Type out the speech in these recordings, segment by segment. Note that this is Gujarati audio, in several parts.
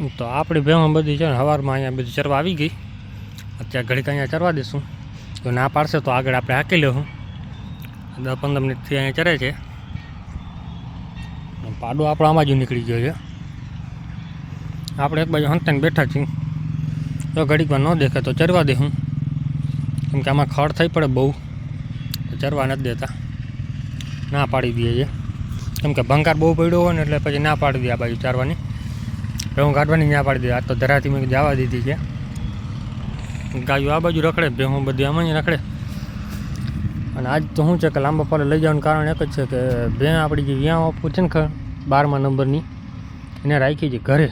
તો આપણી ભેમાં બધી છે ને સવારમાં અહીંયા બધી ચરવા આવી ગઈ. અત્યારે ઘડીક અહીંયા ચરવા દઈશું. જો ના પાડશે તો આગળ આપણે હાકી લેવું દસ પંદર મિનિટથી અહીંયા ચરે છે. પાડો આપણો આમાં જ નીકળી ગયો છે. આપણે એક બાજુ હંતાને બેઠા છીએ. જો ઘડીકમાં ન દેખે તો ચરવા દે હું કેમ આમાં ખડ થઈ પડે બહુ. ચરવા નથી દેતા. ના પાડી દઈએ છે. કેમ કે ભંગાર બહુ પડ્યો હોય ને એટલે પછી ના પાડી દે આ બાજુ ચારવાની. ભેહું કાઢવાની ના પાડી દીધી આ તો ધરાથી મેં જવા દીધી છે. ગાયું આ બાજુ રખડે ભેહું બધી આમાં રખડે. અને આજ તો શું છે કે લાંબા પાલે લઈ જવાનું કારણ એક જ છે કે ભેં આપણી જે વ્યાં આપવું છે ને ખર, બારમા નંબરની, એને રાખી છે ઘરે.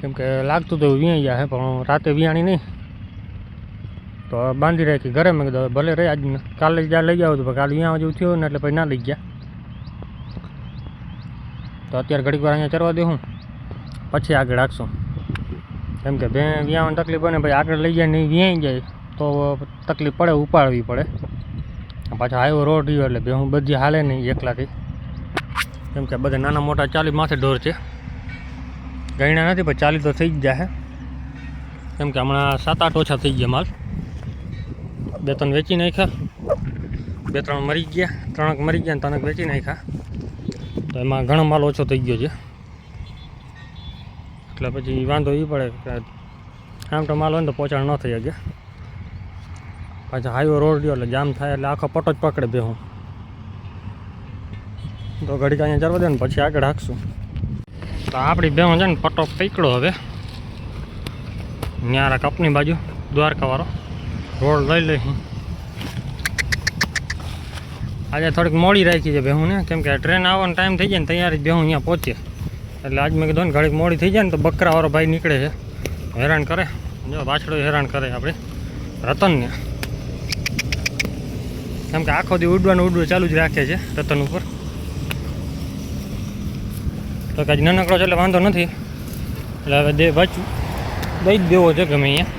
કેમ કે લાગતું તો વ્યાઈ જાય પણ રાતે વ્યાણી નહીં. તો બાંધી રાખી ઘરે. મેં કીધું ભલે રહી, આજ કાલે જ્યાં લઈ જાવ તો કાલે અહીંયા જેવું થયું ને એટલે પછી ના લઈ ગયા. તો અત્યારે ઘડીક વાર અહીંયા ચરવા દઉં પછી આગળ રાખશું કેમ કે બે વ્યાવાની તકલીફ બને પછી આગળ લઈ જાય નહીં વ્યાઈ જાય, તો તકલીફ પડે, ઉપાડવી પડે. પાછા હાઈવો રોડ રહ્યો એટલે બે હું બધી હાલે નહીં એકલાથી. કેમ કે બધા નાના મોટા ચાલી માથે ઢોર છે. ગણ્યા નથી, પણ ચાલી તો થઈ જ જાય કેમ કે હમણાં સાત આઠ ઓછા થઈ ગયા માલ. બે ત્રણ વેચી નાખ્યા. બે ત્રણ મરી ગયા, ત્રણક મરી ગયા ત્રણક વેચી નાખ્યા. એમાં ઘણો માલ ઓછો થઈ ગયો છે. એટલે પછી વાંધો એ પડે કે આમ તો માલ હોય ને તો પહોંચાણ ન થઈ શકે. પાછા હાઈવે રોડ રહ્યો એટલે જામ થાય એટલે આખો પટો જ પકડે બે હું તો ઘડીક અહીંયા જવા દે ને પછી આગળ હાંકશું. તો આપણી બે છે ને પટો પકડો હવે. ન્યારા કપની બાજુ, દ્વારકાવાળો. રોડ લઈ લઈ. આજે થોડીક મોડી રાખી છે બેહું ને કેમ કે ટ્રેન આવવાનો ટાઈમ થઈ જાય ને તૈયારી બેહું અહીંયા પહોંચે એટલે આજ મેં કીધું ને ઘડીક મોડી થઈ જાય ને તો બકરાવાળો ભાઈ નીકળે છે. હેરાન કરે. જો પાછળ હેરાન કરે આપણે રતનને. કેમ કે આખો દી ઉડવાનું ઉડવું ચાલુ જ રાખે છે રતન ઉપર. તો કાંઈ નાનકડો છે એટલે વાંધો નથી. એટલે હવે દે વાંચું દઈ જ દેવો છે ગમે અહીંયા.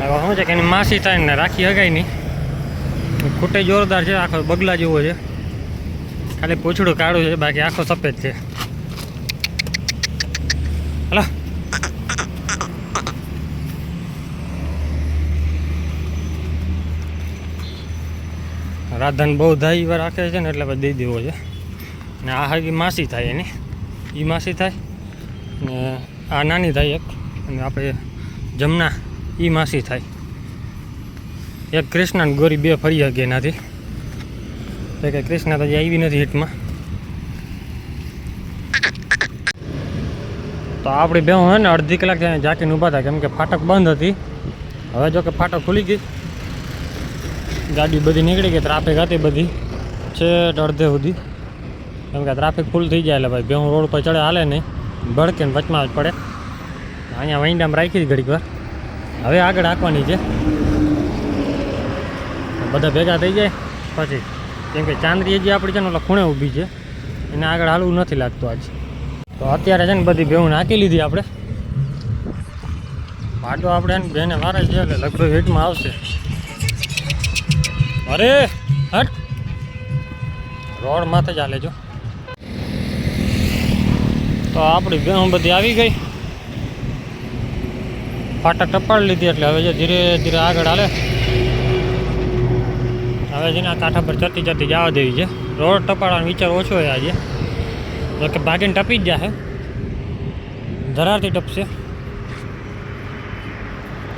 હવે શું છે કે એની માસી થાય ને રાખી શકાય નહીં. ખૂટે જોરદાર છે, આખો બગલા જેવો છે. ખાલી પૂછડું કાળું છે, બાકી આખો સફેદ છે. હલો. રાધન બહુ ધાઈ વાર રાખે છે ને, એટલે પછી દઈ દેવો છે. ને આ હગી માસી થાય એની. એ માસી થાય. ને આ નાની થાય એક. અને આપણે જમના એ માસી થાય. એક કૃષ્ણ અને ગોરી બે ફરી શકે એનાથી. એટલે કે કૃષ્ણ તો હજી આવી નથી હિટમાં. તો આપણી બે હોય ને અડધી કલાક ત્યાં જાકીને ઊભા હતા કેમ કે ફાટક બંધ હતી. હવે જો કે ફાટક ખુલી ગઈ. ગાડી બધી નીકળી ગઈ, ટ્રાફિક હતી બધી. છે અડધે સુધી. કેમ કે ટ્રાફિક ફૂલ થઈ જાય એટલે ભાઈ બેહું રોડ પર ચડે હાલે નહીં. ભડકે વચમાં જ પડે. અહીંયા વૈંડામાં રાખી જ ઘડીક વાર. હવે આગળ રાખવાની છે. બધા ભેગા થઈ જાય. પછી કેમ કે ચાંદરી જે આપણી છે ને ખૂણે ઊભી છે. એને આગળ હાલવું નથી લાગતું આજ. તો અત્યારે છે ને બધી ભેવું નાખી લીધી આપણે. પાટો આપણે એને બેને વારે છે એટલે લગભગ હેટમાં આવશે. અરે, હટ. રોડ માથે જ ચાલે જો. તો આપણી ભેહું બધી આવી ગઈ. ફાટક ટપાડી લીધી એટલે હવે જે ધીરે ધીરે આગળ હાલે. હવે જેના કાંઠા પર ચડતી ચડતી જવા દેવી છે. રોડ ટપાડવાનો વિચાર ઓછો હોય આજે. જોકે ભાગીને ટપી જ જશે ધરારથી ટપશે.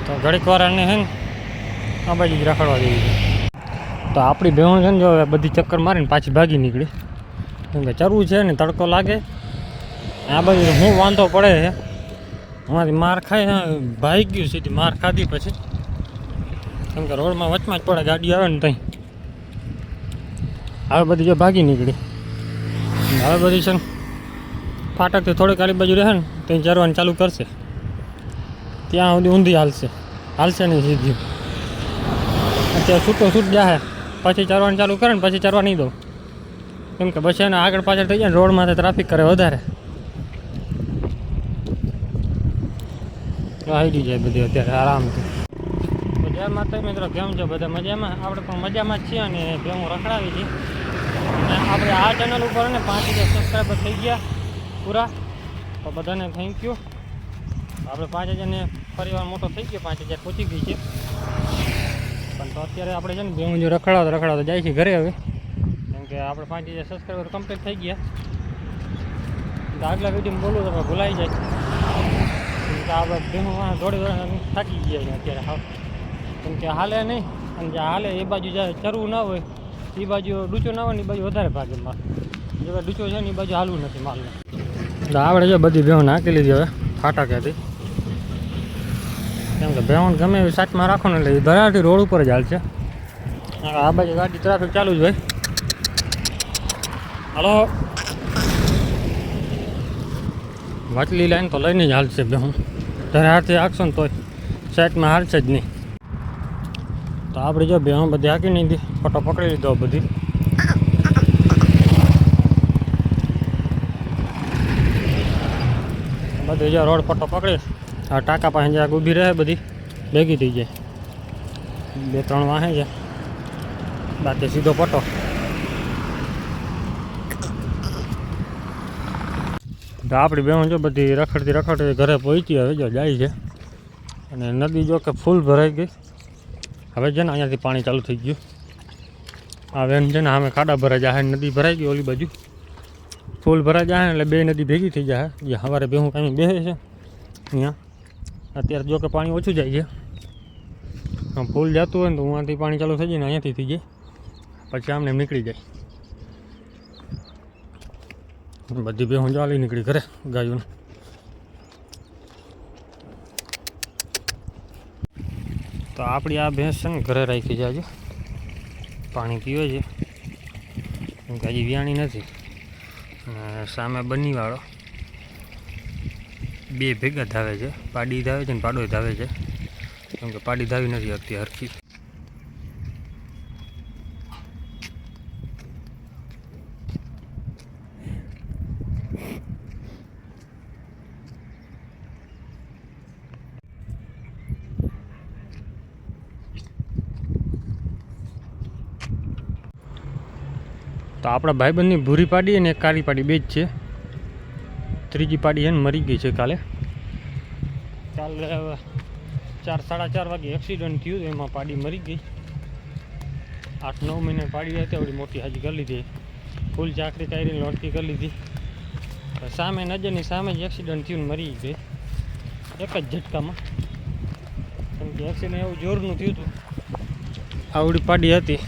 તો ઘડીક વાર એને છે ને આ બાજુ જ રખડવા દેવી છે. તો આપણી બહેણ છે ને જો બધી ચક્કર મારીને પાછી ભાગી નીકળી. કેમ કે ચરવું છે ને તડકો લાગે. આ બાજુ હું વાંધો પડે છે અમારી માર ખાઈ ભાઈ ગયું સીધી માર ખાધી પછી. કેમ કે રોડમાં વચમાં જ પડે ગાડી આવે ને ત્યાં હવે બધી જો ભાગી નીકળી. હવે બધી છે ને ફાટકથી થોડીક આલી બાજુ રહે ને ત્યાં ચરવાનું ચાલુ કરશે. ત્યાં સુધી ઊંધી હાલશે. હાલશે નહીં સીધી. અત્યારે છૂટો છૂટ જાહે. પછી ચરવાનું ચાલુ કરે ને, પછી ચરવા નહીં દઉં. કેમ કે પછી એને આગળ પાછળ થઈ જાય ને, રોડમાં તો ટ્રાફિક કરે વધારે. આવી જાય બધી અત્યારે આરામથી. તો જય માતા મિત્રો, કેમ છો બધા? મજામાં? આપણે પણ મજામાં જ છીએ અને બે હું રખડાવી છીએ અને આપણે આ ચેનલ ઉપર ને પાંચ હજાર સબસ્ક્રાઈબર થઈ ગયા પૂરા. તો બધાને થેન્ક યુ આપણે પાંચ હજારને ફરીવાર મોટો થઈ ગયો, પાંચ હજાર પહોંચી ગઈ છે. પણ તો અત્યારે આપણે છે ને બે જો રખડાવતા રખડાવતા જાય છે ઘરે હવે. કેમ કે આપણે પાંચ હજાર સબસ્ક્રાઈબર કમ્પ્લીટ થઈ ગયા. તો આગલા વિડીયોમાં બોલું તો ભૂલાઈ જાય. કે આપણે ભીનું દોડી દોડી થાકી ગયા છે અત્યારે હાવ. કેમ કે હાલે નહીં, અને જે હાલે એ બાજુ જાય ચરવું ના હોય એ બાજુ ડૂચો ના હોય ને એ બાજુ વધારે ભાગે માલ. જે ડૂચો છે ને એ બાજુ હાલવું નથી માલને. આવડે જો બધી ભેહો નાખી લીધી હવે ફાટા ક્યાંથી કેમ કે ભેહો ગમે એવી સાચમાં રાખો ને એટલે એ ધરાથી રોડ ઉપર જ હાલશે. આ બાજુ ગાડી ટ્રાફિક ચાલુ જ હોય. હલો? વાટલી લાઈન તો લઈને જ હાલશે ભેહું. ધરાથી હાંકશો ને તોય. સાઈડમાં હાલશે જ નહીં. તો આપણે જો બે બધી હાકી નહીં ફોટો પકડી લીધો બધી. બધી જો રોડ પટ્ટો પકડી. આ ટાંકા પાસે જ્યાં ઊભી રહે બધી, ભેગી થઈ જાય. બે, ત્રણ વાહે છે. બાકી સીધો પટ્ટો તો આપણી બહેન જો બધી રખડતી રખડતી ઘરે પહોંચી હવે જો જાય છે. અને નદી જો કે ફૂલ ભરાઈ ગઈ. હવે છે ને અહીંયાથી પાણી ચાલુ થઈ ગયું. આ વેન છે ને સામે ખાડા ભરાઈ જાય નદી ભરાઈ ગઈ ઓલી બાજુ. ફૂલ ભરાઈ જાય એટલે બે નદી ભેગી થઈ જાય જે સવારે બેહું કાંઈ બેસે છે અહીંયા. અત્યારે જો કે પાણી ઓછું જાય છે. ફૂલ જતું હોય ને તો ઉहाँથી પાણી ચાલુ થઈ જાય ને અહીંયાથી થઈ જાય. પછી આમને નીકળી જાય. બધી બેહું ચાલી નીકળી ઘરે ગાયોને. તો આપણી આ ભેંસ છે ને ઘરે રાખી છે આજે પાણી પીવે છે. કેમ કે હજી વ્યાણી નથી. અને સામે બનીવાળો. બે ભેગા ધાવે છે. પાડી ધાવે છે ને પાડોય ધાવે છે. કેમ કે પાડી ધાવી નથી શકતી હરખી. તો આપણા ભાઈબંધની ભૂરી પાડી અને કાળી પાડી, બે જ છે. ત્રીજી પાડી એને મરી ગઈ છે કાલે. કાલે ચાર, સાડા ચાર વાગે એક્સિડન્ટ થયું, એમાં પાડી મરી ગઈ. આઠ, નવ મહિને પાડી હતી, આવડી મોટી હાજી કરી લીધી. ફૂલ ચાકરી કાઢીને લોટકી કરી લીધી. સામે નજરની સામે જ એક્સિડન્ટ થયું મરી ગઈ. એક જ ઝટકામાં. કેમ કે એક્સિડન્ટ એવું જોરનું થયું હતું. આવડી પાડી હતી.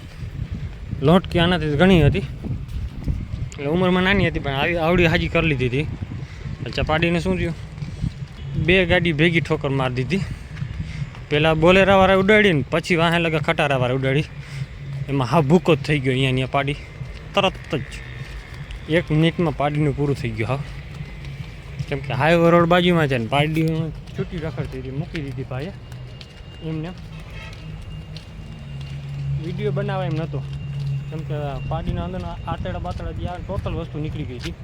લોટકી આનાથી ઘણી હતી. એટલે ઉંમરમાં નાની હતી પણ આવી આવડી હાજી કરી લીધી હતી. અચ્છા, પાડીને શું થયું? બે ગાડી ભેગી ઠોકર મારી દીધી. પહેલાં બોલેરાવાળા ઉડાડી ને પછી વાહે લગા ખટારાવાળા ઉડાડી. એમાં હા ભૂકો જ થઈ ગયો અહીંયા અહીંયા પાડી. તરત જ એક મિનિટમાં પાડીનું પૂરું થઈ ગયું, હા. કેમ કે હાઈવે રોડ બાજુમાં છે ને, પાડી છૂટી રખડતી હતી, મૂકી દીધી ભાઈએ. એમને વીડિયો બનાવવા એમ નહોતો કેમ કે પાડીના અંદરના આતેડા બાતડા જે ટોટલ વસ્તુ નીકળી ગઈ હતી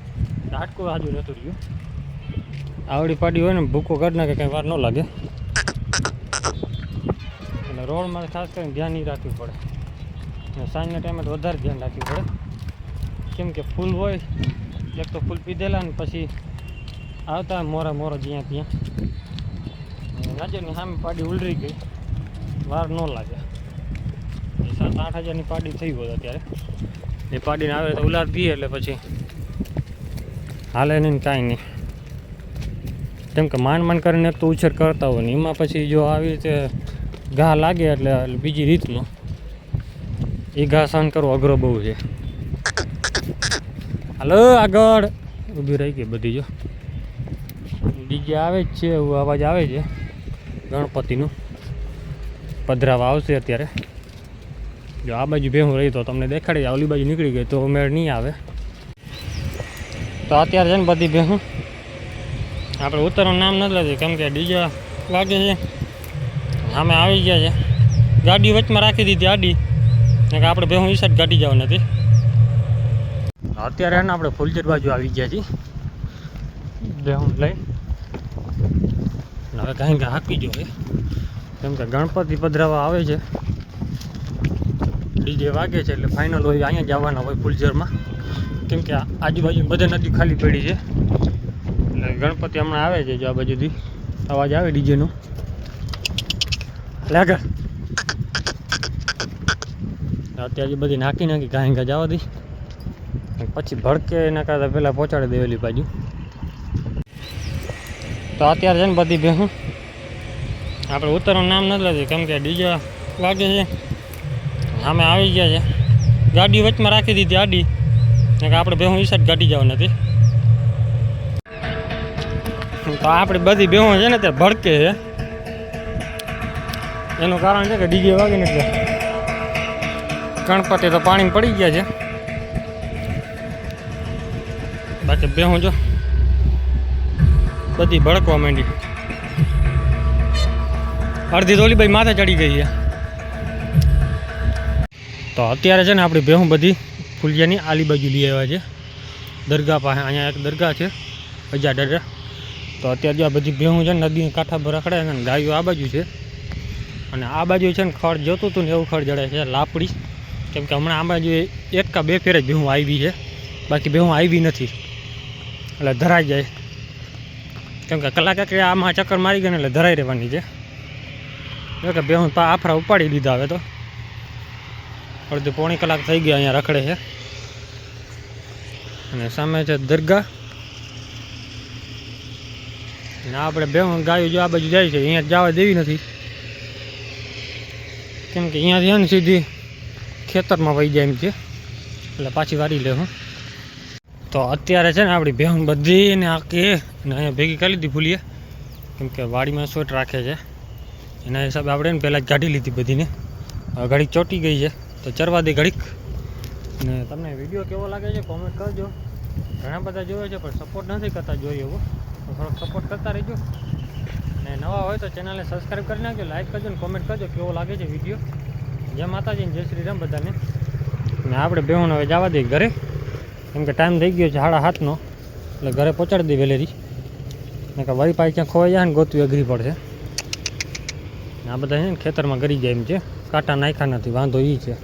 હાટકો હાજુ નહોતું રહ્યું. આવડી પાડી હોય ને ભૂકો કાઢ નાખે, કંઈ વાર ન લાગે. એટલે રોડમાં ખાસ કરીને ધ્યાન નહીં રાખવું પડે. અને સાંજના ટાઈમે તો વધારે ધ્યાન રાખવું પડે. કેમ કે ફૂલ હોય, એક તો ફૂલ પીધેલા ને પછી આવતા મોરા મોરો જ્યાં ત્યાં. રાજ્યની સામે પાડી ઉલરી ગઈ. વાર ન લાગે. સાત આઠ હજારની પાડી થઈ ગયો અત્યારે. એ પાડીને આવે તો ઉલાર પીએ એટલે પછી હાલે નહીં કાંઈ નહીં. કેમ કે માંડ માંડ કરીને એક તો ઉછેર કરતા હોય ને એમાં પછી જો આવી રીતે ઘા લાગે એટલે બીજી રીતનો. એ ઘા સહન કરવો અઘરો બહુ છે. હાલો, આગળ. ઊભી રહી ગઈ બધી જો. ડીજે આવે જ છે એવું અવાજ આવે છે. ગણપતિનું. પધરાવા આવશે અત્યારે. જો આ બાજુ ભેહું રહી તો તમને દેખાડી જાય ઓલી બાજુ નીકળી ગઈ તો મેળ નહીં આવે. તો અત્યારે છે ને બધી ભેહું. આપણે ઉતરવાનું નામ નથી લેતી, કેમ કે ડીજે વાગે છે. સામે આવી ગયા છે. ગાડી વચમાં રાખી દીધી આડી. કે આપણે ભેહું ઈસાટ ગાડી જવા નથી અત્યારે ને આપણે ફૂલજર બાજુ આવી ગયા છીએ. ભેહું લઈ. હવે કાંઈ કાંઈ આપી જોઈએ કેમ કે ગણપતિ પધરાવા આવે છે. ડીજે વાગે છે એટલે ફાઇનલ હોય, અહીંયા જવાના હોય ફૂલઝરમાં. કેમ કે આજુબાજુ બધે નદી ખાલી પડી છે. એટલે ગણપતિ હમણાં આવે છે જો આ બાજુથી. અવાજ આવે ડીજેનો? એટલે આગળ. અત્યારે બધી નાખી નાખી કાંઈ કાંઈ જવા દઈ. પછી ભડકે એના કરતાં પહેલાં પહોંચાડી દેવેલી બાજુ. તો અત્યારે છે ને બધી ભેહું. આપણે ઉતરવાનું નામ નથી લેતી, કેમ કે ડીજે વાગે છે. સામે આવી ગયા છે. ગાડી વચમાં રાખી દીધી આડી. કે આપણે ભેહું ઈસાડ ગાડી જવા નથી તો આપણે બધી ભેહું છે ને તે ભડકે છે. એનું કારણ છે કે ડીજે વાગીને એટલે ગણપતિ તો પાણી પડી ગયા છે. બાકી ભેહું જો. બધી ભડકવા માંડી. અડધી તો ઓલી ભાઈ માથે ચડી ગઈ છે. તો અત્યારે છે ને આપણી ભેહું બધી ફૂલિયાની આલી બાજુ લઈ આવ્યા છે. દરગાહ પાસે, અહીંયા એક દરગાહ છે, અજા ડરે. તો અત્યારે જો આ બધી ભેહું છે ને નદીના કાંઠા પર રખડે છે ને, ગાયો આ બાજુ છે. અને આ બાજુ છે ને ખડ જોતું હતું ને એવું ખડ જડે છે, લાપડી. કેમ કે હમણાં આ બાજુ એક કા બે ફેર જ ભેહું આવી છે. બાકી ભેહું આવી નથી. એટલે ધરાઈ જાય. કેમ કે કલાક એક આમાં ચક્કર મારી ને એટલે ધરાઈ રહેવાની છે. કે ભેહું આફરા ઉપાડી લીધા હવે તો. અડધી પોણી કલાક થઈ ગયા અહીંયા રખડે છે. અને સામે છે દરગાહ. અને આપણે બે ગાયું જો આ બાજુ જાય છે, અહીંયા જવા દેવી નથી. કેમ કે અહીંયાથી છે સીધી ખેતરમાં વહી જાય એમ છે. એટલે પાછી વારી લે હું. તો અત્યારે છે ને આપણી ભેહું બધી ને આખી અને અહીંયા ભેગી કરી લીધી ભૂલીએ. કેમ કે વાડીમાં સ્વેટ રાખે છે. એના હિસાબે આપણે પહેલાં જ કાઢી લીધી બધીને. ઘડીક ચોટી ગઈ છે. તો ચરવા દે ઘડીક. ને તમને વીડિયો કેવો લાગે છે કોમેન્ટ કરજો. ઘણા બધા જોવે છે, પણ સપોર્ટ નથી કરતા, જોઈએ એવો તો થોડોક સપોર્ટ કરતા રહેજો. ને નવા હોય તો ચેનલને સબસ્ક્રાઈબ કરી નાખજો લાઈક કરજો ને કોમેન્ટ કરજો, કેવો લાગે છે વીડિયો. જય માતાજી જય શ્રી રામ બધાને. ને આપણે બેહોને હવે જવા દઈએ ઘરે. કેમ કે ટાઈમ થઈ ગયો છે સાડા હાથનો એટલે ઘરે પહોંચાડી દઈએ વેલેરી ને કે પાછી ક્યાં ખોવાઈ જાય ને ગોતવી અઘરી પડશે આ બધા છે ને ખેતરમાં ગરી જાય એમ છે. કાંટા નાખ્યા નથી વાંધો એ છે.